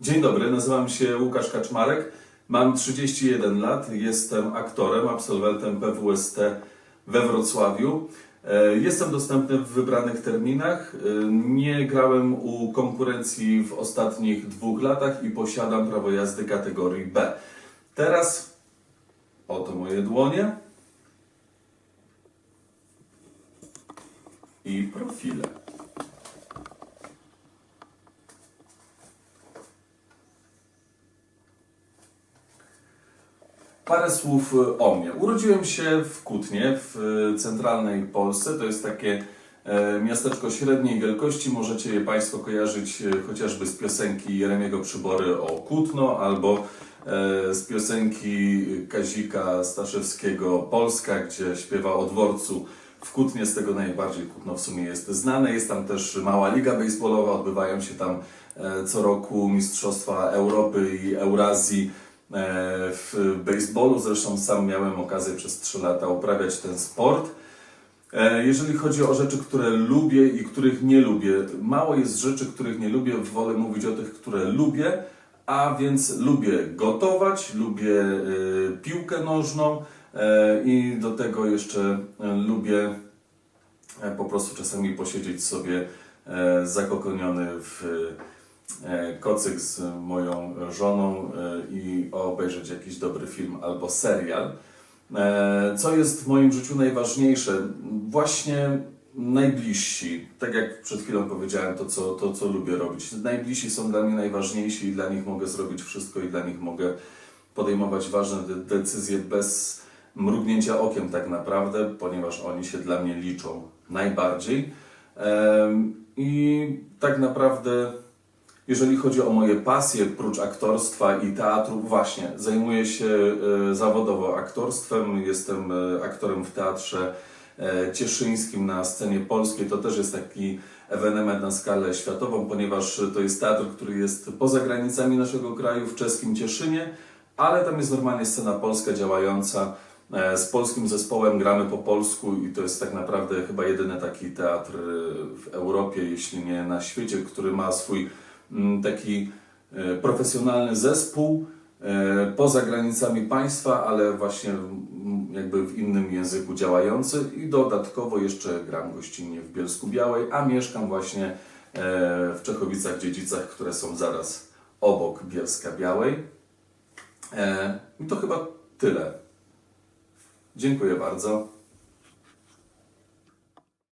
Dzień dobry, nazywam się Łukasz Kaczmarek, mam 31 lat, jestem aktorem, absolwentem PWST we Wrocławiu. E, Jestem dostępny w wybranych terminach. E, Nie grałem u konkurencji w ostatnich dwóch latach i posiadam prawo jazdy kategorii B. Teraz oto moje dłonie i profile. Parę słów e, o mnie. Urodziłem się w Kutnie, w e, centralnej Polsce. To jest takie e, miasteczko średniej wielkości. Możecie je Państwo kojarzyć e, chociażby z piosenki Jeremiego Przybory o Kutno albo e, z piosenki Kazika Staszewskiego Polska, gdzie śpiewa o dworcu w Kutnie. Z tego najbardziej Kutno w sumie jest znane. Jest tam też mała liga baseballowa. Odbywają się tam co roku Mistrzostwa Europy i Eurazji w baseballu. Zresztą sam miałem okazję przez 3 lata uprawiać ten sport. E, Jeżeli chodzi o rzeczy, które lubię i których nie lubię, mało jest rzeczy, których nie lubię, wolę mówić o tych, które lubię, a więc lubię gotować, lubię e, piłkę nożną e, i do tego jeszcze e, lubię e, po prostu czasami posiedzieć sobie e, zakokoniony w e, kocyk z moją żoną e, i obejrzeć jakiś dobry film albo serial. E, Co jest w moim życiu najważniejsze? Właśnie najbliżsi. Tak jak przed chwilą powiedziałem, to co, to co lubię robić. Najbliżsi są dla mnie najważniejsi i dla nich mogę zrobić wszystko i dla nich mogę podejmować ważne de- decyzje bez mrugnięcia okiem tak naprawdę, ponieważ oni się dla mnie liczą najbardziej. I tak naprawdę jeżeli chodzi o moje pasje, prócz aktorstwa i teatru, właśnie zajmuję się e, zawodowo aktorstwem. Jestem e, aktorem w teatrze e, cieszyńskim na scenie polskiej. To też jest taki ewenement na skalę światową, ponieważ to jest teatr, który jest poza granicami naszego kraju, w czeskim Cieszynie, ale tam jest normalnie scena polska działająca. Z polskim zespołem gramy po polsku i to jest tak naprawdę chyba jedyny taki teatr w Europie, jeśli nie na świecie, który ma swój taki e, profesjonalny zespół e, poza granicami państwa, ale właśnie mm, jakby w innym języku działający i dodatkowo jeszcze gram gościnnie w Bielsku Białej, a mieszkam właśnie e, w Czechowicach-Dziedzicach, które są zaraz obok Bielska Białej. I to chyba tyle. Dziękuję bardzo.